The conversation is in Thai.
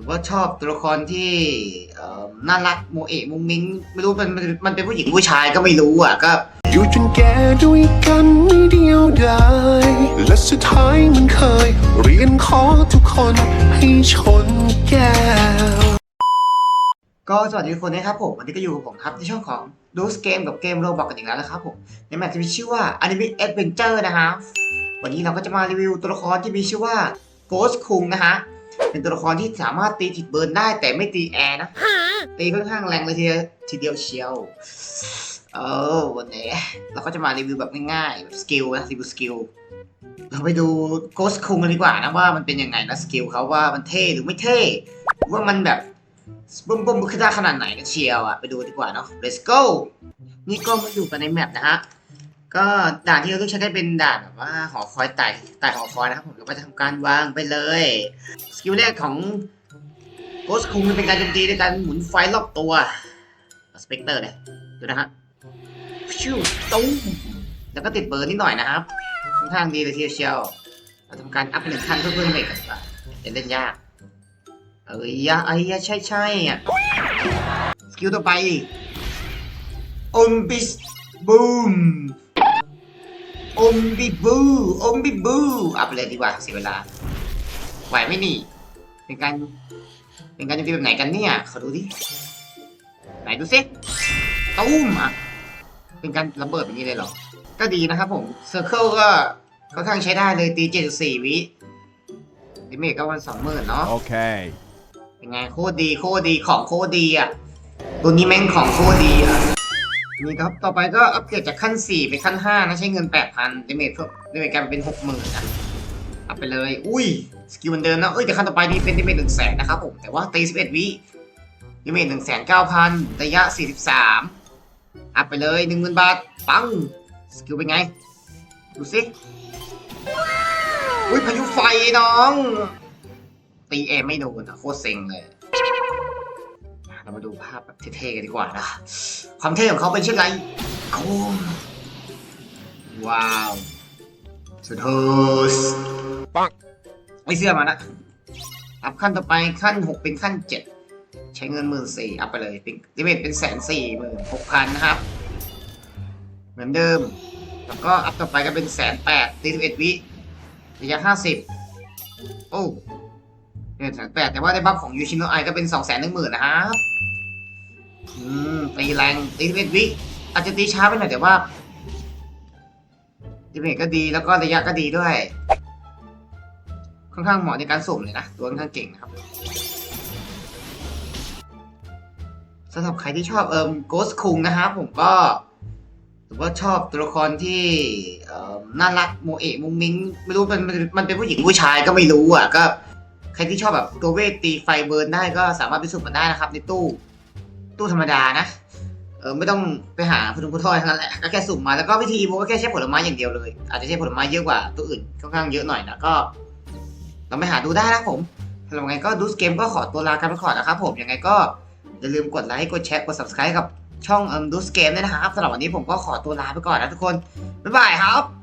รือว่าชอบตัวละครที่เอ่อน่ารักโมเอะมุงมิงไม่รู้มันมันมันเป็นผู้หญิงผู้ชายก็ไม่รู้อะก็อยู่จนแก่ด้วยกันไม่เดียวดายและสุดท้ายมันเคย เรียนขอทุกคนให้ชนแก้วก็สวัสดีทุกคนนะครับผมวันนี้ก็อยู่กับผมครับในช่องของดูสเกมกับเกมโรบอกกันอีกแล้วนะครับผมในแมตช์ที่มีชื่อว่า Anime Adventure นะครับวันนี้เราก็จะมารีวิวตัวละครที่มีชื่อว่า Ghost คุงนะฮะ เป็นตัวละครที่สามารถตีถิดเบิร์นได้แต่ไม่ตีแอร์นะตีค่อนข้างแรงเลยทีเดียวทีเดียวเชียวเออวันนี้เราก็จะมารีวิวแบบง่ายๆแบบสกิลนะรีวิวสกิลเราไปดู Ghost คุงกันดีกว่านะว่ามันเป็นยังไงนะสกิลเขาว่ามันเท่หรือไม่เท่หรือว่ามันแบบบุ้มบุ้มขึ้นได้ขนาดไหนกันเชียวอะไปดูดีกว่าเนาะ let's go นี่ก็มาอยู่กันในแมปนะฮะ ก็ด่านที่เราต้องใช้ได้เป็นด่านแบบว่าหอคอยไต่ไต่หอคอยนะครับผมเราก็จะทำการวางไปเลยสกิลแรกของโกสคุงเป็นการโจมตีด้วยการหมุนไฟรอบตัวสเปกเตอร์เลยดูนะฮะชิวตุ้มแล้วก็ติดเบอร์นิดหน่อยนะครับค่อนข้างดีเลยทีเดียวเชียวเราทำการอัพหนึ่งขั้นเพื่อเพิ่มเมกกันดีกว่าจะเล่นยากเอ้ยยะไอ้ยะใช่ใช่อะสกิลต่อไปอมบิสบูม อมบิบูอมบิบูอัพไปเลยดีกว่าเสียเวลาไหวไหมนี่ เป็นการ เป็นการโจมตีแบบไหนกันเนี่ยขอดูดิไหนดูสิตุ้มอะเป็นการระเบิดแบบนี้เลยเหรอ ก็ดีนะครับผมเซอร์เคิลก็ค่อนข้างใช้ได้เลยตี74วิดิเมจก็วันสองหมื่นเนาะ Okay. เป็นไงโคตรดีโคตรดีของโคตรดีอะตัวนี้แม่งของโคตรดีอะ นี่ครับ ต่อไปก็อัปเกรดจากขั้น 4 ไปขั้น 5 นะ ใช้เงิน 8,000ดเมจเพิ่มดเมจกลายเป็น60,000นะอัพไปเลย อุ้ย สกิลเหมือนเดิมนะ เอ้ย แต่ขั้นต่อไปนี่เป็นดเมจ1 0 0 0 0แสนนะครับผม แต่ว่าตี 11 วิดเมจ1 9 0 0 0ระยะ 43 อัพไปเลย 10,000 บาท ปัง สกิลเป็นไง ดูสิ อุ้ยพายุไฟน้อง ตีเอไม่โดนอะโคตรเซ็งเลย เรามาดูภาพแบบเท่ๆกันดีกว่านะ ความเท่ของเขาเป็นเช่นไรโอ้ว้าวสุดโฮสปังไม่เสื้อมานะ อัพขั้นต่อไปขั้นหกเป็นขั้นเจ็ดใช้เงินหมื่นสี่อัพไปเลยเป็นดิเมตเป็นแสนสี่หมื่นหกพันนะครับ เหมือนเดิม แล้วก็อัพต่อไปก็เป็นแสนแปดตีสิบเอ็ดวิระยะห้าสิบโอ้ เป็นแสนแปดแต่ว่าได้บัฟของยูชิโนไอก็เป็นสองแสนหนึ่งหมื่นนะครับอืมตีแรงตีเอ็ดวิอาจจะตีช้าไปหน่อยแต่ว่าดิเมจก็ดีแล้วก็ระยะก็ดีด้วย ค่อนข้างเหมาะในการสุ่มเลยนะ ตัวค่อนข้างเก่งนะครับสำหรับใครที่ชอบเอิมโกสคุงนะครับผมก็หรือว่าชอบตัวละครที่น่ารักโมเอะมุงมิงไม่รู้มันมันเป็นผู้หญิงผู้ชายก็ไม่รู้อะก็ ใครที่ชอบแบบตัวเวทตีไฟเบิร์นได้ก็สามารถไปสุ่มมันได้นะครับ ในตู้ตู้ธรรมดานะ เออไม่ต้องไปหาพุทธพุทอยทั้งนั้นแหละก็แค่สุ่มมาแล้วก็วิธีโมก็แค่ใช้ผลไม้อย่างเดียวเลย อาจจะใช้ผลไม้เยอะกว่าตัวอื่นค่อนข้างเยอะหน่อยนะก็ลองไปหาดูได้นะผมถ้าอย่างไรก็ดูสเกมก็ขอตัวลากันไปก่อนนะครับผมยังไงก็อย่าลืมกดไลค์กดแชร์กด subscribe กับช่องเอิมดูสเกมด้วยนะครับสำหรับวันนี้ผมก็ขอตัวลาไปก่อนนะทุกคนบ๊ายบายครับ